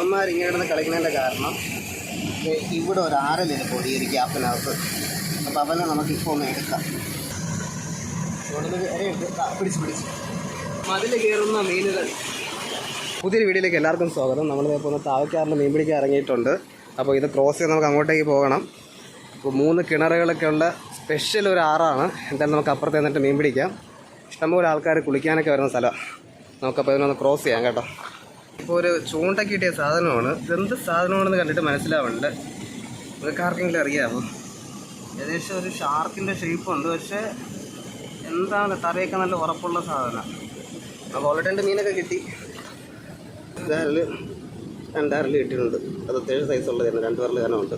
ഇവന്മാർ ഇങ്ങനെ കിടന്ന് കളിക്കുന്നതിന്റെ കാരണം ഇവിടെ ഒരു ആരലിന് ഈ ഒരു ഗ്യാപ്പിനകത്ത്? അപ്പോൾ അവനെ നമുക്ക് ഇപ്പോൾ ഒന്ന് എടുക്കാം. പിടിച്ച് പിടിച്ച്. മതിൽ കയറുന്ന മീനുകൾ. പുതിയൊരു വീഡിയോയിലേക്ക് എല്ലാവർക്കും സ്വാഗതം. നമ്മളിപ്പോൾ ഒന്ന് താവക്കാറിൽ മീൻ പിടിക്കാൻ ഇറങ്ങിയിട്ടുണ്ട്. അപ്പോൾ ഇത് ക്രോസ് ചെയ്ത് നമുക്ക് അങ്ങോട്ടേക്ക് പോകണം. ഇപ്പോൾ മൂന്ന് കിണറുകളൊക്കെ ഉള്ള സ്പെഷ്യൽ ഒരു ആറാണ്. എന്തായാലും നമുക്ക് അപ്പുറത്ത് നിന്നിട്ട് മീൻ പിടിക്കാം. ഇഷ്ടംപോലെ ആൾക്കാർ കുളിക്കാനൊക്കെ വരുന്ന സ്ഥലമാണ് നമുക്കപ്പോൾ ഇതിനൊന്ന് ക്രോസ് ചെയ്യാം കേട്ടോ. ഇപ്പോൾ ഒരു ചൂണ്ട കിട്ടിയ സാധനമാണ്. ഇതെന്ത് സാധനമാണെന്ന് കണ്ടിട്ട് മനസ്സിലാവുന്നുണ്ട് നിങ്ങൾക്ക് ആർക്കെങ്കിലും അറിയാമോ ഏകദേശം ഒരു ഷാർക്കിന്റെ ഷേപ്പുണ്ട്. പക്ഷേ എന്താണ് തറയൊക്കെ നല്ല ഉറപ്പുള്ള സാധനം. അപ്പോൾ ഓൾറെഡി മീനൊക്കെ കിട്ടി. ഇതാറിൽ രണ്ടാറിൽ കിട്ടിയിട്ടുണ്ട് അത് അത്യാവശ്യം സൈസുള്ളതായിരുന്നു രണ്ട് പേരിൽ കാരണമുണ്ട്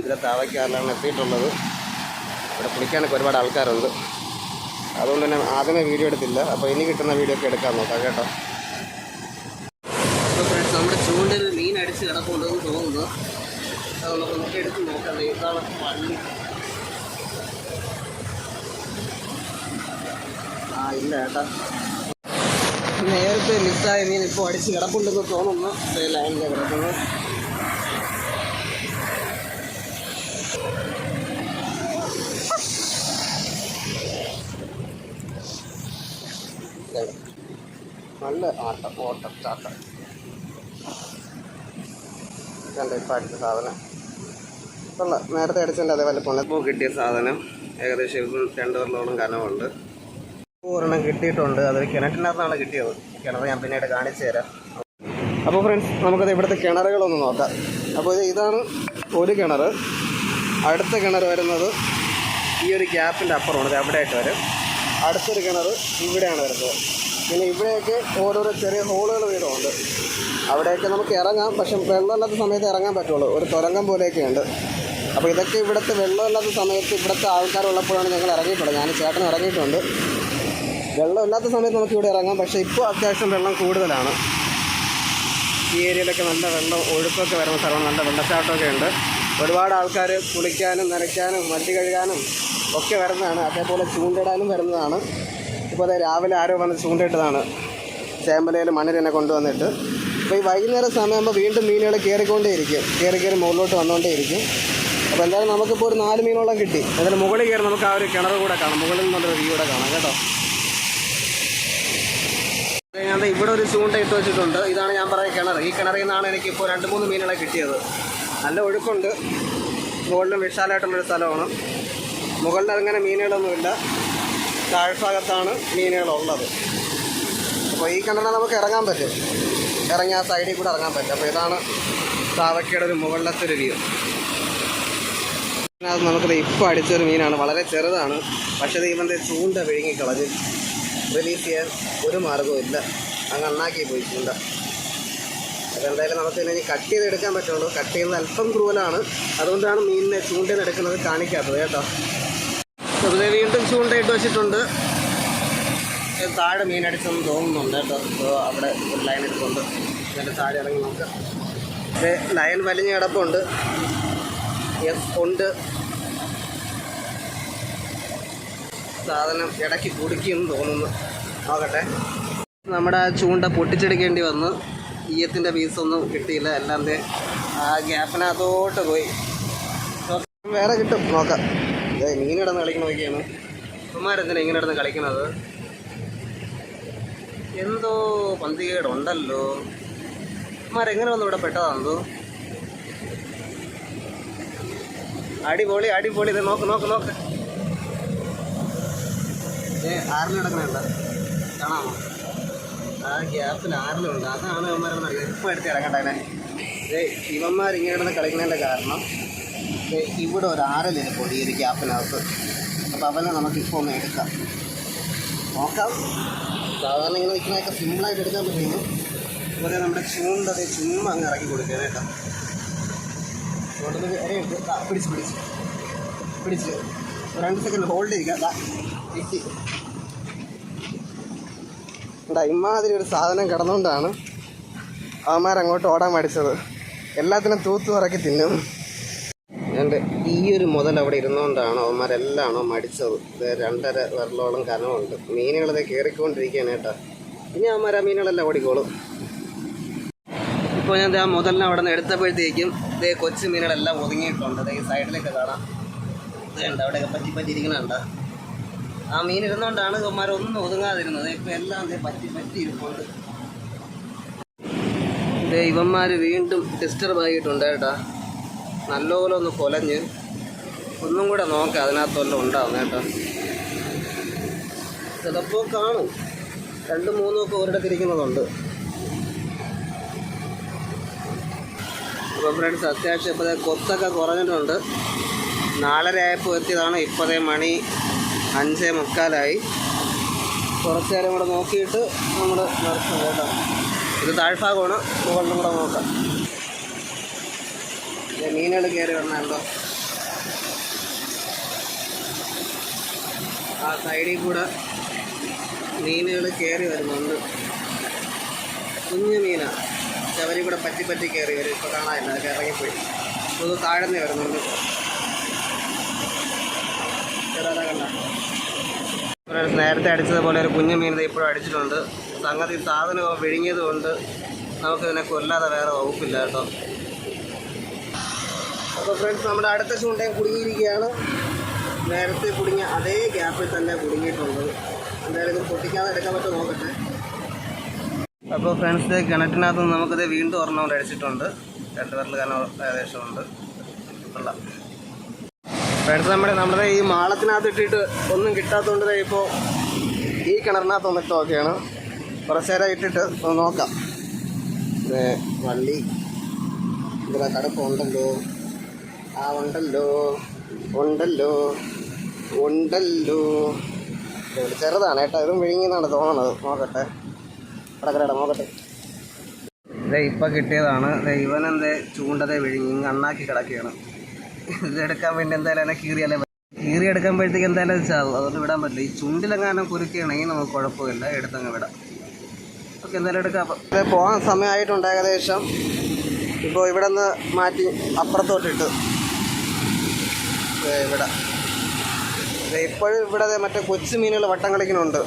ഇതിലെ താവയ്ക്കാറിലാണ് എത്തിയിട്ടുള്ളത്. ഇവിടെ കുളിക്കാനൊക്കെ ഒരുപാട് ആൾക്കാരുണ്ട്. അതുകൊണ്ട് തന്നെ ആദ്യമേ വീഡിയോ എടുത്തില്ല. അപ്പോൾ ഇനി കിട്ടുന്ന വീഡിയോ ഒക്കെ എടുക്കാൻ നോക്കാം കേട്ടോ. ഫ്രണ്ട്സ് ഇത് മീൻ അടിച്ച് കിടക്കുന്നുണ്ടെന്ന് തോന്നുന്നു. അതുകൊണ്ട് നമുക്ക് എടുത്ത് നോക്കാം. ഇതാണ് പള്ളി ആ ഇല്ല ഏട്ടാ. നേരത്തെ മിസ്സായ മീൻ ഇപ്പോൾ അടിച്ച് കിടപ്പുണ്ടെന്ന് തോന്നുന്നു. ദേ ലൈനിൽ കിടക്കുന്നു. നല്ല ആട്ടം ഓട്ടം ചാട്ടം. കണ്ട ഇപ്പം അടിച്ച സാധനം. കൊള്ളാം. നേരത്തെ അടിച്ചതിന്റെ അതേപോലെ പോണ ഇപ്പോൾ കിട്ടിയ സാധനം ഏകദേശം രണ്ട് വർഷത്തോളം കനമുണ്ട്. ഒരെണ്ണം കിട്ടിയിട്ടുണ്ട്. അതൊരു കിണറ്റിനകത്താണ് കിട്ടിയത്. കിണർ ഞാൻ പിന്നീട് കാണിച്ചു തരാം. അപ്പോൾ ഫ്രണ്ട്സ് നമുക്കത് ഇവിടുത്തെ കിണറുകളൊന്ന് നോക്കാം. അപ്പോൾ ഇത് ഇതാണ് ഒരു കിണർ അടുത്ത കിണർ വരുന്നത് ഈ ഒരു ഗ്യാപ്പിന്റെ അപ്പുറമാണ്. ഇത് അവിടെയായിട്ട് വരും. അടുത്തൊരു കിണർ ഇവിടെയാണ് വരുന്നത്. പിന്നെ ഇവിടെയൊക്കെ ഓരോരോ ചെറിയ ഹോളുകൾ വീതമുണ്ട്. അവിടെയൊക്കെ നമുക്ക് ഇറങ്ങാം. പക്ഷെ വെള്ളമില്ലാത്ത സമയത്ത് ഇറങ്ങാൻ പറ്റുള്ളൂ. ഒരു തുരങ്കം പോലെയൊക്കെ ഉണ്ട് അപ്പോൾ ഇതൊക്കെ ഇവിടുത്തെ വെള്ളമില്ലാത്ത സമയത്ത് ഇവിടുത്തെ ആൾക്കാരുള്ളപ്പോഴാണ് ഞങ്ങൾ ഇറങ്ങിയിട്ടുള്ളത്. ഞാൻ ചേട്ടൻ ഇറങ്ങിയിട്ടുണ്ട്. വെള്ളമില്ലാത്ത സമയത്ത് നമുക്ക് ഇവിടെ ഇറങ്ങാം. പക്ഷേ ഇപ്പോൾ അത്യാവശ്യം വെള്ളം കൂടുതലാണ്. ഈ ഏരിയയിലൊക്കെ നല്ല വെള്ളം ഒഴുക്കൊക്കെ വരുന്ന സ്ഥലമാണ്. നല്ല വെള്ളച്ചാട്ടമൊക്കെ ഉണ്ട്. ഒരുപാട് ആൾക്കാർ കുളിക്കാനും നനയ്ക്കാനും മല്ലി കഴുകാനും ഒക്കെ വരുന്നതാണ്. അതേപോലെ ചൂണ്ടിടാനും വരുന്നതാണ്. ഇപ്പോൾ അതെ രാവിലെ ആരോ വന്ന് ചൂണ്ടിട്ടതാണ് ചേമ്പലയിൽ മണ്ണിനെ കൊണ്ടുവന്നിട്ട്. അപ്പോൾ ഈ വൈകുന്നേരം സമയമാകുമ്പോൾ വീണ്ടും മീനുകൾ കയറിക്കൊണ്ടേയിരിക്കും കയറി കയറി മുകളിലോട്ട് വന്നുകൊണ്ടേയിരിക്കും അപ്പോൾ എന്തായാലും നമുക്കിപ്പോൾ ഒരു നാല് മീനോളം കിട്ടി. എന്തായാലും മുകളിൽ കയറി നമുക്ക് ആ ഒരു കിണർ കൂടെ കാണാം. മുകളിൽ നിന്നുള്ളൊരു വ്യൂ കൂടെ കാണാം കേട്ടോ. ഞാൻ ഇവിടെ ഒരു ചൂണ്ട ഇട്ട് വെച്ചിട്ടുണ്ട്. ഇതാണ് ഞാൻ പറയുന്ന കിണർ. ഈ കിണറിൽ നിന്നാണ് എനിക്ക് ഇപ്പോൾ രണ്ട് മൂന്ന് മീനുകളെ കിട്ടിയത്. നല്ല ഒഴുക്കുണ്ട്. മുകളിലും വിശാലമായിട്ടുള്ളൊരു സ്ഥലമാണ്. മുകളിൽ അങ്ങനെ മീനുകളൊന്നുമില്ല. താഴ്ഭാഗത്താണ് മീനുകളുള്ളത്. അപ്പോൾ ഈ കിണറിൽ നമുക്ക് ഇറങ്ങാൻ പറ്റും. ഇറങ്ങി ആ സൈഡിൽ കൂടെ ഇറങ്ങാൻ പറ്റും. അപ്പോൾ ഇതാണ് താവക്കയുടെ ഒരു മുകളിലത്തെ ഒരു വ്യൂ അത് നമുക്കത് ഇപ്പോൾ അടിച്ചൊരു മീനാണ്. വളരെ ചെറുതാണ്. പക്ഷേ ദൈവത്തെ ചൂണ്ട ചൂണ്ട വിഴുങ്ങിക്കളഞ്ഞ് റിലീസ് ചെയ്യാൻ ഒരു മാർഗവും ഇല്ല. അങ്ങ് അണ്ണാക്കി പോയി ചൂണ്ട. അതെന്തായാലും നമുക്ക് ഇനി കട്ട് ചെയ്ത് എടുക്കാൻ പറ്റുള്ളൂ. കട്ട് ചെയ്യുന്നത് അല്പം ക്രൂവലാണ് അതുകൊണ്ടാണ് മീനിനെ ചൂണ്ടയിൽ എടുക്കുന്നത് കാണിക്കാത്തത് കേട്ടോ. ഇത് വീണ്ടും ചൂണ്ടയിട്ട് വെച്ചിട്ടുണ്ട്. താഴെ മീനടിച്ചെന്ന് തോന്നുന്നുണ്ട് കേട്ടോ. അവിടെ ഒരു ലൈൻ എടുത്തുണ്ട്. അതിന്റെ താഴെ ഇറങ്ങി നോക്കാം. ഇത് ലൈൻ വലിഞ്ഞ് കിടപ്പുണ്ട്. എസ് ഉണ്ട്. സാധനം ഇടയ്ക്ക് കുടുക്കിയെന്ന് തോന്നുന്നു. നോക്കട്ടെ. നമ്മുടെ ചൂണ്ട പൊട്ടിച്ചെടുക്കേണ്ടി വന്നു. ഈയത്തിന്റെ പീസൊന്നും കിട്ടിയില്ല. എല്ലാം ആ ഗ്യാപ്പിനകത്തോട്ട് പോയി. വേറെ കിട്ടും. നോക്കാം. മീൻ കിടന്ന് കളിക്കണ നോക്കിയാണ്. ഇവന്മാരെന്തിനാ ഇങ്ങനെ കിടന്ന് കളിക്കണത്? എന്തോ പന്തികേടുണ്ടല്ലോ. ഇവന്മാരെങ്ങനെ വന്നു ഇവിടെ പെട്ടതാണെന്തോ അടിപൊളി അടിപൊളി. ഇത് നോക്ക് നോക്ക് നോക്ക്. ഏ ആറിൽ കിടക്കണുണ്ട് കാണാമോ? ആ ഗ്യാപ്പിൽ ആറിലുണ്ട്. അതാണ് ഇവന്മാരെന്ന് ഇപ്പം എടുത്ത് ഇറങ്ങട്ടെ ഇവന്മാർ ഇങ്ങനെ കിടന്ന് കളിക്കുന്നതിന്റെ കാരണം ഇവിടെ ഒരു ആറിലിരിപ്പുണ്ട് ഈ ഒരു ഗ്യാപ്പിനകത്ത് അപ്പോൾ അവനെ നമുക്കിപ്പോൾ ഒന്ന് എടുക്കാം. നോക്കാം. സാധാരണ ഇങ്ങനെ നിൽക്കുന്നതൊക്കെ സിമ്പിളായിട്ട് എടുക്കാൻ പറ്റുന്നു അതുപോലെ നമ്മുടെ ചൂണ്ടത് ചുമ്മാ അങ്ങ് ഇറക്കി കൊടുക്കുക കേട്ടോ. അതുകൊണ്ട് ഇറങ്ങിയിട്ട് ദാ പിടിച്ച് പിടിച്ച്. പിടിച്ച്. രണ്ട് സെക്കൻഡ് ഹോൾഡ് ചെയ്യുക ദാ കിട്ടി ഇവിടെ ഇമാതിരി ഒരു സാധനം കിടന്നുകൊണ്ടാണ് അവന്മാരങ്ങോട്ട് ഓടാൻ മടിച്ചത്. എല്ലാത്തിനും തൂത്തു ഇറക്കി തിന്നും. എന്റെ ഈ ഒരു മുതൽ അവിടെ ഇരുന്നുകൊണ്ടാണ് അവന്മാരെല്ലാം മടിച്ചത് ഇത് രണ്ടര വരലോളം കനമുണ്ട് മീനുകളത് കയറിക്കൊണ്ടിരിക്കുകയാണ് കേട്ടോ. ഇനി അവന്മാർ ആ മീനുകളെല്ലാം ഓടിക്കോളും. ഇപ്പോൾ ഞാൻ ആ മുതലിനെ അവിടെ നിന്ന് എടുത്തപ്പോഴത്തേക്കും ഇതേ കൊച്ചു മീനുകളെല്ലാം ഒതുങ്ങിയിട്ടുണ്ട്. ഈ സൈഡിലൊക്കെ കാണാം. ഇതുണ്ട് അവിടെയൊക്കെ പറ്റി പറ്റിയിരിക്കുന്നുണ്ട്. ആ മീൻ ഇരുന്നുകൊണ്ടാണ് ഇവന്മാരൊന്നും ഒതുങ്ങാതിരുന്നത്. ഇപ്പം എല്ലാം ദേ പറ്റി പറ്റി ഇരിപ്പുണ്ട് ദേ ഇവന്മാർ വീണ്ടും ഡിസ്റ്റർബ് ആയിട്ടുണ്ട് കേട്ടാ. നല്ലപോലെ ഒന്ന് കൊലഞ്ഞ് ഒന്നും കൂടെ നോക്കാം അതിനകത്തെല്ലാം ഉണ്ടാവും കേട്ടോ. ചിലപ്പോൾ കാണും. രണ്ടും മൂന്നും ഒക്കെ ഒരിടത്ത് ഇരിക്കുന്നതുണ്ട്. അപ്പോൾ ഫ്രണ്ട്സ് അത്യാവശ്യം ഇപ്പോൾ കൊത്തൊക്കെ കുറഞ്ഞിട്ടുണ്ട്. നാലര ആയപ്പോൾ എത്തിയതാണ് ഇപ്പോഴത്തെ മണി അഞ്ചേ മുക്കാലായി. കുറച്ച് നേരം കൂടെ നോക്കിയിട്ട് നമ്മൾ നിർത്തും കേട്ടോ. ഇത് താഴ്ഭാഗമാണ്. മുകളിലും കൂടെ നോക്കാം. മീനുകൾ കയറി വരണുണ്ടോ ആ സൈഡിൽ കൂടെ മീനുകൾ കയറി വരുന്നുണ്ട്. കുഞ്ഞു മീനാണ് ചവരി കൂടെ പറ്റി പറ്റി കയറി വരും. ഇപ്പോൾ കാണാനില്ല അതൊക്കെ ഇറങ്ങിപ്പോയി. ഒന്ന് താഴ്ന്നേ വരുന്നുണ്ട് നേരത്തെ അടിച്ചതുപോലെ ഒരു കുഞ്ഞു മീനത ഇപ്പോഴും അടിച്ചിട്ടുണ്ട്. സംഗതി സാധനം വിഴുങ്ങിയത് കൊണ്ട് നമുക്കിതിനെ കൊല്ലാതെ വേറെ വകുപ്പില്ല കേട്ടോ. അപ്പോൾ ഫ്രണ്ട്സ് നമ്മുടെ അടുത്ത ചൂണ്ടയും കുടുങ്ങിയിരിക്കുകയാണ്. നേരത്തെ കുടുങ്ങിയ അതേ ഗ്യാപ്പിൽ തന്നെ കുടുങ്ങിയിട്ടുണ്ട്. എന്തായാലും ഇത് പൊട്ടിക്കാതെ എടുക്കാൻ പറ്റും നോക്കട്ടെ. അപ്പോൾ ഫ്രണ്ട്സ് കിണറ്റിനകത്ത് നിന്ന് നമുക്കിത് വീണ്ടും ഒരെണ്ണം കൂടെ അടിച്ചിട്ടുണ്ട്. രണ്ട് പേരിൽ കാരണം ഏകദേശം ഉണ്ട്. ഫ്രണ്ട്സ് നമ്മുടെ നമ്മുടെ ഈ മാളത്തിനകത്ത് ഇട്ടിട്ട് ഒന്നും കിട്ടാത്തതുകൊണ്ട് ഇപ്പോൾ ഈ കിണറിനകത്ത് വന്നിട്ട് നോക്കിയാണ്. കുറച്ച് നേരം ഇട്ടിട്ട് നോക്കാം. വള്ളി. ഇതിലെ കടുപ്പ് ഉണ്ടല്ലോ ആ ഉണ്ടല്ലോ ഉണ്ടല്ലോ ഉണ്ടല്ലോ. ചെറുതാണ് കേട്ടോ ഇതും വിഴുങ്ങിയെന്നാണ് തോന്നണത്. നോക്കട്ടെ. കടക്കരട നോക്കട്ടെ ഇതേ ഇപ്പം കിട്ടിയതാണ്. ഇവനെന്തേ ചൂണ്ടതേ വിഴുങ്ങി അണ്ണാക്കി കിടക്കുകയാണ്. ഇതെടുക്കാൻ വേണ്ടി എന്തായാലും കീറിയാലേ കീറി എടുക്കുമ്പോഴത്തേക്ക് എന്തായാലും ചാവും. അതുകൊണ്ട് വിടാൻ പറ്റില്ല. ഈ ചുണ്ടിലെങ്ങാനും കുരുക്കുകയാണെങ്കിൽ നമുക്ക് കുഴപ്പമില്ല. എടുത്തങ്ങ് വിടാം. ഓക്കെ എന്തായാലും എടുക്കാം. അപ്പം പോകാൻ സമയമായിട്ടുണ്ട് ഏകദേശം. ഇപ്പോൾ ഇവിടെ നിന്ന് മാറ്റി അപ്പുറത്തോട്ടിട്ട്. ഇവിടെ. ഇപ്പോഴും ഇവിടെ മറ്റേ കൊച്ചു മീനുകൾ വട്ടം കളിക്കുന്നുണ്ട്.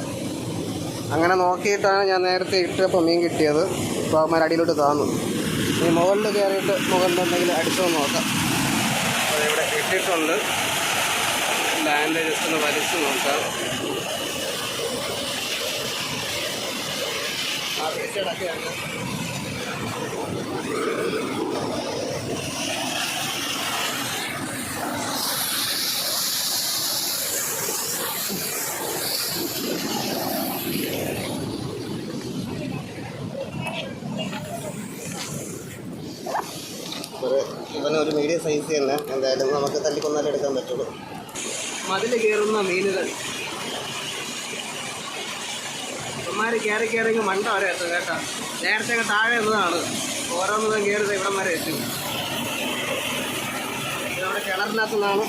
അങ്ങനെ നോക്കിയിട്ടാണ് ഞാൻ നേരത്തെ ഇട്ടപ്പോൾ മീൻ കിട്ടിയത്. ഇപ്പോൾ അവന്മാർ അടിയിലോട്ട് താന്നു. ഈ മുകളിൽ കയറിയിട്ട് മുകളിൽ എന്തെങ്കിലും അടിച്ചോ നോക്കാം. അപ്പോൾ ഇവിടെ ഇട്ടിട്ടുണ്ട്. ലാൻഡ് ജസ്റ്റ് ഒന്ന് വലിച്ചു നോക്കാം ഒരു ഇവനൊരു മീഡിയം സൈസ് തന്നെ എന്തായാലും നമുക്ക് തല്ലിക്കൊന്നാലും എടുക്കാൻ പറ്റുള്ളൂ മതിൽ കയറുന്ന മീനുകൾ. ഇവന്മാർ കയറി കയറി മണ്ട വരെ എത്തും കേട്ടോ. നേരത്തെ താഴെ എന്നതാണ് ഓരോന്നും കയറി ഇവിടം വരെ എത്തും. ഇവിടെ കിണറിനകത്തു നിന്നാണ്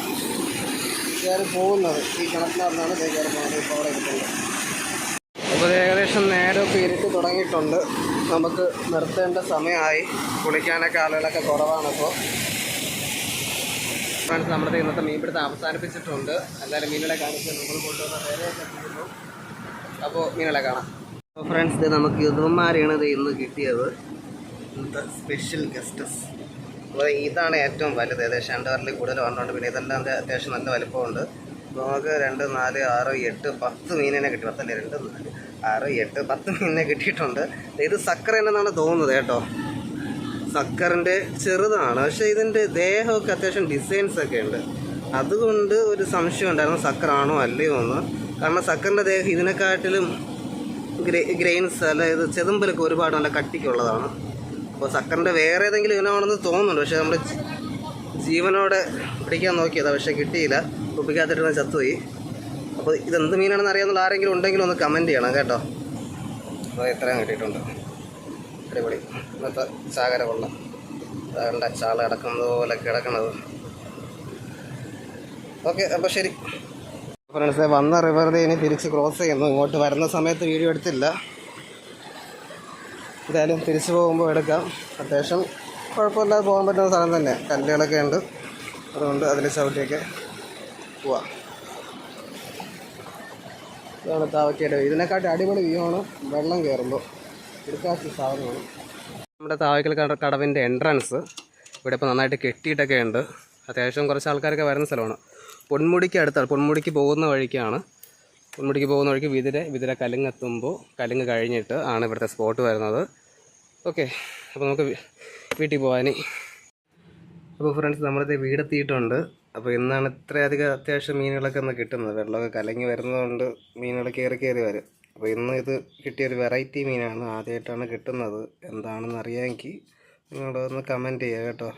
കയറി പോകുന്നത്. ഈ കിണറ്റിനകത്തുനിന്നാണ് ദേ കയറി പോകുന്നത്. ഇപ്പോൾ അവിടെ എത്തുന്നത് അപ്പോൾ ഏകദേശം നേരമൊക്കെ ഇരുട്ട് തുടങ്ങിയിട്ടുണ്ട്. നമുക്ക് നിർത്തേണ്ട സമയമായി. കുളിക്കാനൊക്കെ ആളുകളൊക്കെ കുറവാണപ്പോൾ ഫ്രണ്ട്സ് നമ്മുടെ ഇന്നത്തെ മീൻപിടുത്തം അവസാനിപ്പിച്ചിട്ടുണ്ട്. എന്തായാലും മീനുകളെ കാണിച്ച് നമ്മൾ കൊണ്ടുവന്ന അപ്പോൾ മീനുകളെ കാണാം. അപ്പോൾ ഫ്രണ്ട്സ് ഇത് നമുക്ക് യുദ്ധന്മാരെയാണ് ഇത് ഇന്ന് കിട്ടിയത്. ഇന്നത്തെ സ്പെഷ്യൽ ഗസ്റ്റസ് അപ്പോൾ ഇതാണ് ഏറ്റവും വലുത്. ഏകദേശം രണ്ട് വരലിൽ കൂടുതൽ വന്നിട്ടുണ്ട്. പിന്നെ ഇതെല്ലാം അത് അത്യാവശ്യം നല്ല വലിപ്പമുണ്ട്. നമുക്ക് രണ്ട് നാല് ആറ് എട്ട് പത്ത് മീനിനെ കിട്ടി. പത്തല്ലേ? രണ്ട് നാല് ആറ് എട്ട് പത്ത് മീനിനെ കിട്ടിയിട്ടുണ്ട്. ഇത് സക്കര എന്നാണ് തോന്നുന്നത് കേട്ടോ. സക്കറിന്റെ ചെറുതാണ്. പക്ഷേ ഇതിന്റെ ദേഹമൊക്കെ അത്യാവശ്യം ഡിസൈൻസ് ഒക്കെ ഉണ്ട്. അതുകൊണ്ട് ഒരു സംശയം ഉണ്ടായിരുന്നു സക്കറാണോ അല്ലയോ എന്ന്. കാരണം സക്കറിന്റെ ദേഹം ഇതിനെക്കാട്ടിലും ഗ്രേ ഗ്രെയിൻസ് അതായത് ചെതുമ്പലൊക്കെ ഒരുപാട് നല്ല കട്ടിക്കുള്ളതാണ്. അപ്പോൾ സക്കറിന്റെ വേറെ ഏതെങ്കിലും ഇനമാണെന്ന് തോന്നുന്നുണ്ട്. പക്ഷേ നമ്മൾ ജീവനോടെ പിടിക്കാൻ നോക്കിയതാണ് പക്ഷേ കിട്ടിയില്ല. കുപ്പിക്കകത്തിട്ട് ചത്തുപോയി. അപ്പോൾ ഇതെന്ത് മീനാണെന്ന് അറിയാമെന്നുള്ള ആരെങ്കിലും ഉണ്ടെങ്കിൽ ഒന്ന് കമന്റ് ചെയ്യണം കേട്ടോ. അപ്പോൾ എത്രയും കിട്ടിയിട്ടുണ്ട്. അടിപൊളി. ഇന്നത്തെ ചാകര കൊള്ള അതുകൊണ്ട് ചാള കിടക്കുന്നത് പോലെ കിടക്കണത്. ഓക്കെ അപ്പോൾ ശരി. ഫ്രണ്ട്സ് വന്ന റിവറിൽ ഇനി തിരിച്ച് ക്രോസ് ചെയ്യുന്നു. ഇങ്ങോട്ട് വരുന്ന സമയത്ത് വീഡിയോ എടുത്തില്ല. എന്തായാലും തിരിച്ചു പോകുമ്പോൾ എടുക്കാം. അത്യാവശ്യം കുഴപ്പമില്ലാതെ പോകാൻ പറ്റുന്ന സ്ഥലം തന്നെ. കല്ലുകളൊക്കെ ഉണ്ട്. അതുകൊണ്ട് അതിൽ ചവിട്ടിയൊക്കെ പോവാം. ഇതാണ് താവറ്റിയുടെ ഇതിനെക്കാട്ടി അടിപൊളി വ്യൂ ആണ് വെള്ളം കയറുമ്പോൾ. നമ്മുടെ താവയ്ക്കൽ കട കടവിന്റെ എൻട്രൻസ് ഇവിടെ ഇപ്പോൾ നന്നായിട്ട് കെട്ടിയിട്ടൊക്കെ ഉണ്ട്. അത്യാവശ്യം കുറച്ച് ആൾക്കാരൊക്കെ വരുന്ന സ്ഥലമാണ്. പൊന്മുടിക്ക് അടുത്താണ്. പൊന്മുടിക്ക് പോകുന്ന വഴിക്കാണ്. പൊന്മുടിക്ക് പോകുന്ന വഴിക്ക് വിതിര വിതിര കലുങ്ങെത്തുമ്പോൾ കലുങ്ങ് കഴിഞ്ഞിട്ട് ആണ് ഇവിടുത്തെ സ്പോട്ട് വരുന്നത്. ഓക്കെ അപ്പോൾ നമുക്ക് വീട്ടിൽ പോകാൻ അപ്പോൾ ഫ്രണ്ട്സ് നമ്മളിത് വീടെത്തിയിട്ടുണ്ട്. അപ്പോൾ ഇന്നാണ് ഇത്രയധികം അത്യാവശ്യം മീനുകളൊക്കെ ഒന്ന് കിട്ടുന്നത്. വെള്ളമൊക്കെ കലങ്ങി വരുന്നതുകൊണ്ട് മീനുകൾ കയറി കയറി വരും. അപ്പോൾ ഇന്ന് ഇത് കിട്ടിയൊരു വെറൈറ്റി മീനാണ് ആദ്യമായിട്ടാണ് കിട്ടുന്നത്. എന്താണെന്ന് അറിയാമെങ്കിൽ നിങ്ങളൊന്ന് കമന്റ് ചെയ്യുക കേട്ടോ.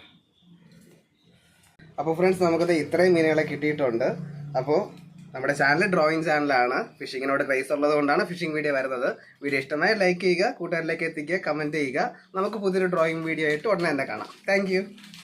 അപ്പോൾ ഫ്രണ്ട്സ് നമുക്കത് ഇത്രയും മീനുകളെ കിട്ടിയിട്ടുണ്ട്. അപ്പോൾ നമ്മുടെ ചാനൽ ഡ്രോയിങ് ചാനലാണ് ഫിഷിങ്ങിനോട് ക്രൈസ് ഉള്ളത് കൊണ്ടാണ് ഫിഷിംഗ് വീഡിയോ വരുന്നത്. വീഡിയോ ഇഷ്ടമായി ലൈക്ക് ചെയ്യുക കൂട്ടുകാരിലേക്ക് എത്തിക്കുക കമന്റ് ചെയ്യുക. നമുക്ക് പുതിയൊരു ഡ്രോയിങ് വീഡിയോ ആയിട്ട് ഉടനെ തന്നെ കാണാം. താങ്ക്